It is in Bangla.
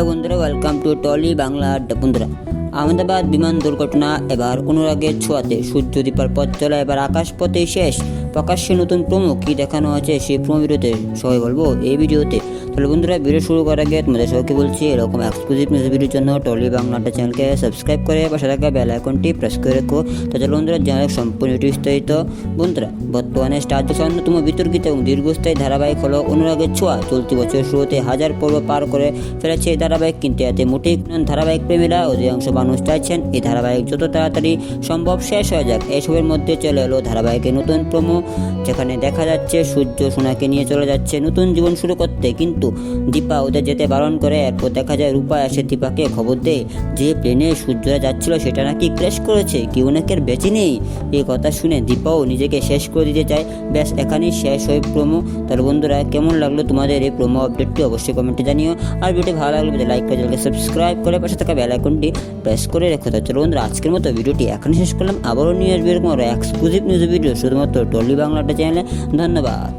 নমস্কার বন্ধুরা ওয়েলকাম টু টলি বাংলা আড্ডা বন্ধুরা আহমেদাবাদ বিমান দুর্ঘটনা এবার অনুরাগের ছোঁয়াতে। সূর্য দীপার পথ চলা এবার আকাশপথে শেষ। প্রকাশ্যে নতুন প্রমো কী দেখানো আছে সেই প্রমো ভিডিওতে সবাই বলব এই ভিডিওতে। তাহলে বন্ধুরা, ভিডিও শুরু করার আগে তোমাদের সবাইকে বলছি, এরকম এক্সক্লুসিভ নিউজ ভিডিওর জন্য টলি বাংলা আড্ডা চ্যানেলকে সাবস্ক্রাইব করে পাশে থাকা বেল আইকনটি প্রেস করে রেখো। তাহলে বন্ধুরা জানালে সম্পূর্ণ বিস্তারিত। বন্ধুরা, বর্তমানে স্টার অন্যতম বিতর্কিত এবং দীর্ঘস্থায়ী ধারাবাহিক হলো অনুরাগের ছোঁয়া। চলতি বছরের শুরুতে হাজার পর্ব পার করে ফেলেছে এই ধারাবাহিক, কিন্তু এতে মোটেই ধারাবাহিক প্রেমীরা, অধিকাংশ মানুষ চাইছেন এই ধারাবাহিক যত তাড়াতাড়ি সম্ভব শেষ হয়ে যাক। এসবের মধ্যে চলে এলো ধারাবাহিকের নতুন প্রমো, যেখানে দেখা যাচ্ছে সূর্য সোনাকে নিয়ে চলে যাচ্ছে নতুন জীবন শুরু করতে। কিন্তু দীপা ওদের যেতে বারণ করে, এরপর দেখা যায় রূপা এসে দীপাকে খবর দেয় যে প্লেনে সূর্যরা যাচ্ছিল, সেটা নাকি ক্র্যাশ করেছে কেউ নাকি বেঁচে নেই? এই কথা শুনে দীপাও নিজেকে শেষ করে দিতে চায়। ব্যাস, এখানেই শেষ হয় প্রোমো। তার বন্ধুরা, কেমন লাগল তোমাদের এই প্রোমো আপডেটটি অবশ্যই কমেন্টে জানিও। আর ভিডিও ভালো লাগলে লাইক করে সাবস্ক্রাইব করে পাশে থাকা বেল আইকনটি প্রেস করে রেখে। তো চলো বন্ধুরা, আজকের মতো ভিডিওটি এখানে শেষ করলাম। আবারও নিয়ে আসবে এরকম এক্সক্লুসিভ নিউজ ভিডিও শুধুমাত্র টলি বাংলাটা চ্যানেলে। ধন্যবাদ।